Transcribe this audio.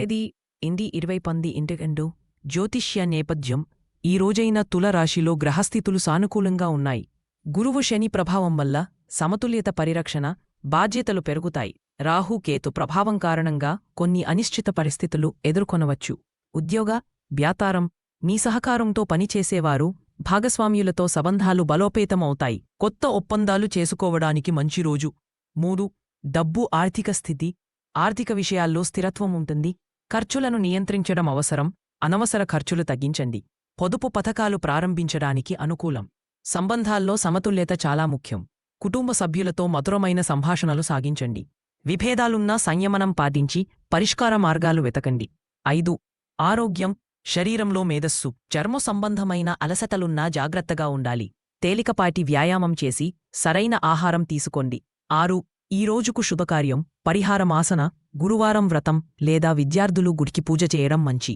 ఏది? ఇంది ఇరవై పంది ఇంటికండు జ్యోతిష్య నేపథ్యం. ఈ రోజైన తుల రాశిలో గ్రహస్థితులు సానుకూలంగా ఉన్నాయి. గురువు శని ప్రభావం వల్ల సమతుల్యత పరిరక్షణ బాధ్యతలు పెరుగుతాయి. రాహుకేతు ప్రభావం కారణంగా కొన్ని అనిశ్చిత పరిస్థితులు ఎదుర్కొనవచ్చు. ఉద్యోగ వ్యాతారం మీ సహకారంతో పనిచేసేవారు భాగస్వామ్యులతో సంబంధాలు బలోపేతమవుతాయి. కొత్త ఒప్పందాలు చేసుకోవడానికి మంచి రోజు. మూడు డబ్బు ఆర్థిక స్థితి. ఆర్థిక విషయాల్లో స్థిరత్వం ఉంటుంది. ఖర్చులను నియంత్రించడం అవసరం అనవసర ఖర్చులు తగ్గించండి. పొదుపు పథకాలు ప్రారంభించడానికి అనుకూలం. సంబంధాల్లో సమతుల్యత చాలా ముఖ్యం. కుటుంబ సభ్యులతో మధురమైన సంభాషణలు సాగించండి. విభేదాలున్నా సంయమనం పాటించి పరిష్కార మార్గాలు వెతకండి. ఐదు ఆరోగ్యం శరీరంలో మేధస్సు చర్మ సంబంధమైన అలసటలున్నా జాగ్రత్తగా ఉండాలి. తేలికపాటి వ్యాయామం చేసి సరైన ఆహారం తీసుకోండి. ఆరు ఈ రోజుకు శుభకార్యం పరిహారమాసన గురువారం వ్రతం లేదా విద్యార్థులు గుడికి పూజ చేయడం మంచి.